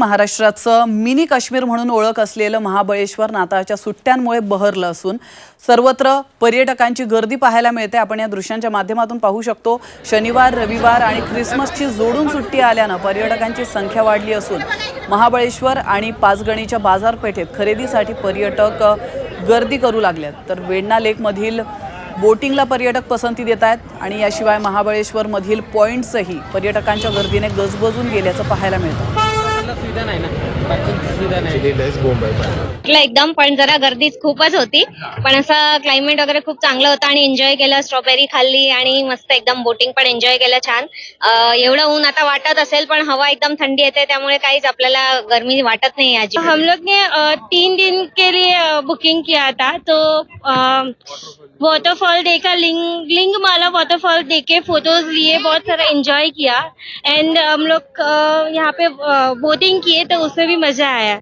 महाराष्ट्राचं मिनी काश्मीर म्हणून ओळख असलेलं महाबळेश्वर नाताळच्या सुट्ट्यांमुळे बहरलं असून सर्वत्र पर्यटकांची गर्दी पाहायला मिळते. आपण या दृश्यांच्या माध्यमातून पाहू शकतो शनिवार रविवार आणि ख्रिसमसची जोडून सुट्टी आल्यानं पर्यटकांची संख्या वाढली असून महाबळेश्वर आणि पाचगणीच्या बाजारपेठेत खरेदीसाठी पर्यटक गर्दी करू लागल्यात तर वेण्णा लेकमधील बोटिंगला पर्यटक पसंती देत आहेत आणि याशिवाय महाबळेश्वरमधील पॉईंट्सही पर्यटकांच्या गर्दीने गजबजून गेल्याचं पाहायला मिळतं. सुविधा नाही ना. पार्किंग सुविधा नाही. म्हटलं एकदम पण जरा गर्दीच खूपच होती. पण असं क्लायमेट वगैरे खूप चांगलं होतं आणि एन्जॉय केलं. स्ट्रॉबेरी खाल्ली आणि मस्त एकदम बोटिंग पण एन्जॉय केलं छान. अं, एवढं ऊन आता वाटत असेल पण हवा एकदम थंडी येते त्यामुळे काहीच आपल्याला गर्मी वाटत नाही आजी हम लोग ने अ, तीन दिन के लिए बुकिंग किया था. तो वाटरफॉल देखा लिंग लिंग माला वाटरफॉल देखे फोटोज लिए बहुत सारा एंजॉय किया. एंड हम लोग अ, यहाँ पे बोटिंग किए तो उसमें भी मजा आया।